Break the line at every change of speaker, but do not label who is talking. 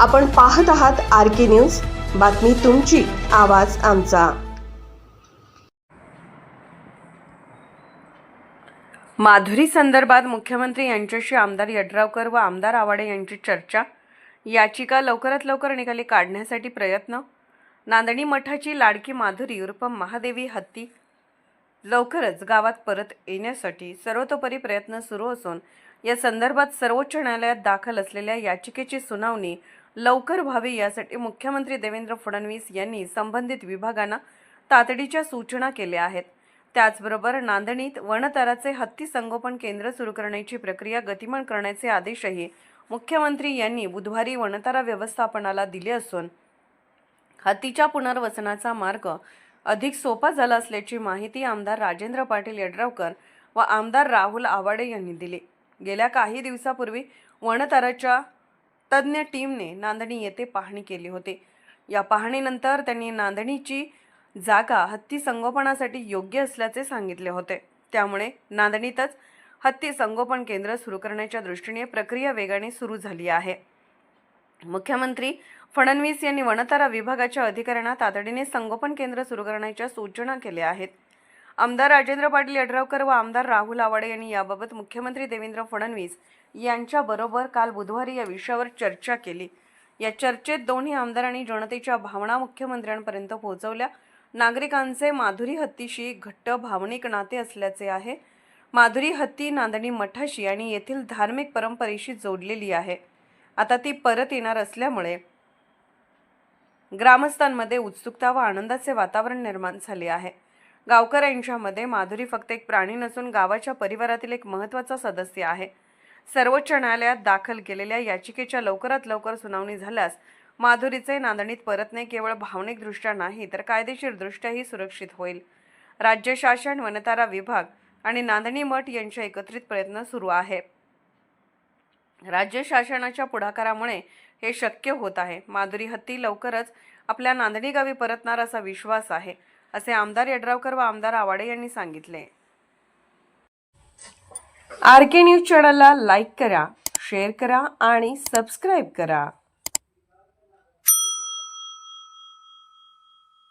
आपण पाहत आहात आर के न्यूज. बातमी तुमची आवाज आमचा.
माधुरी संदर्भात मुख्यमंत्री यांच्याशी आमदार यड्रावकर व आमदार आवाडे यांची चर्चा. याचिका लवकरात लवकर निकाली काढण्यासाठी प्रयत्न. नांदणी मठाची लाडकी माधुरी उर्फ महादेवी हत्ती. लवकरच गावात परत येण्यासाठी सर्वतोपरी प्रयत्न सुरू असून या संदर्भात सर्वोच्च न्यायालयात दाखल असलेल्या याचिकेची सुनावणी लवकर व्हावे यासाठी मुख्यमंत्री देवेंद्र फडणवीस यांनी संबंधित विभागांना तातडीच्या सूचना केल्या आहेत. त्याचबरोबर नांदणीत वनतराचे हत्ती संगोपन केंद्र सुरू करण्याची प्रक्रिया गतिमान करण्याचे आदेशही मुख्यमंत्री यांनी बुधवारी वनतारा व्यवस्थापनाला दिले असून हत्तीच्या पुनर्वसनाचा मार्ग अधिक सोपा झाला असल्याची माहिती आमदार राजेंद्र पाटील यड्रावकर व आमदार राहुल आवाडे यांनी दिली. गेल्या काही दिवसापूर्वी वनतराच्या तज्ज्ञ टीमने नांदणी येथे पाहणी केली होती. या पाहणीनंतर त्यांनी नांदणीची जागा हत्ती संगोपनासाठी योग्य असल्याचे सांगितले होते. त्यामुळे नांदणीतच हत्ती संगोपन केंद्र सुरू करण्याच्या दृष्टीने प्रक्रिया वेगाने सुरू झाली आहे. मुख्यमंत्री फडणवीस यांनी वनतारा विभागाच्या अधिकाऱ्यांना तातडीने संगोपन केंद्र सुरू करण्याच्या सूचना केल्या आहेत. आमदार राजेंद्र पाटील यड्रावकर व आमदार राहुल आवाडे यांनी याबाबत मुख्यमंत्री देवेंद्र फडणवीस यांच्याबरोबर काल बुधवारी या विषयावर चर्चा केली. या चर्चेत दोन्ही आमदारांनी जनतेच्या भावना मुख्यमंत्र्यांपर्यंत पोहोचवल्या. नागरिकांचे माधुरी हत्तीशी घट्ट भावनिक नाते असल्याचे आहे. माधुरी हत्ती नांदणी मठाशी आणि येथील धार्मिक परंपरेशी जोडलेली आहे. आता ती परत येणार असल्यामुळे ग्रामस्थांमध्ये उत्सुकता व आनंदाचे वातावरण निर्माण झाले आहे. गावकऱ्यांच्यामध्ये माधुरी फक्त एक प्राणी नसून गावाच्या परिवारातील एक महत्त्वाचा सदस्य आहे. सर्वोच्च न्यायालयात दाखल केलेल्या याचिकेच्या लवकरात लवकर सुनावणी झाल्यास माधुरीचे नांदणीत परतणे केवळ भावनिकदृष्ट्या नाही तर कायदेशीरदृष्ट्याही सुरक्षित होईल. राज्य शासन वनतारा विभाग आणि नांदणी मठ यांचे एकत्रित प्रयत्न सुरू आहे. राज्य शासनाच्या पुढाकारामुळे हे शक्य होत आहे. माधुरी हत्ती लवकरच आपल्या नांदणी गावी परतणार असा विश्वास आहे. असे आमदार यड्रावकर व आमदार आवाडे यांनी सांगितले. आर के न्यूज चॅनलला लाईक करा शेअर करा आणि सबस्क्राईब करा.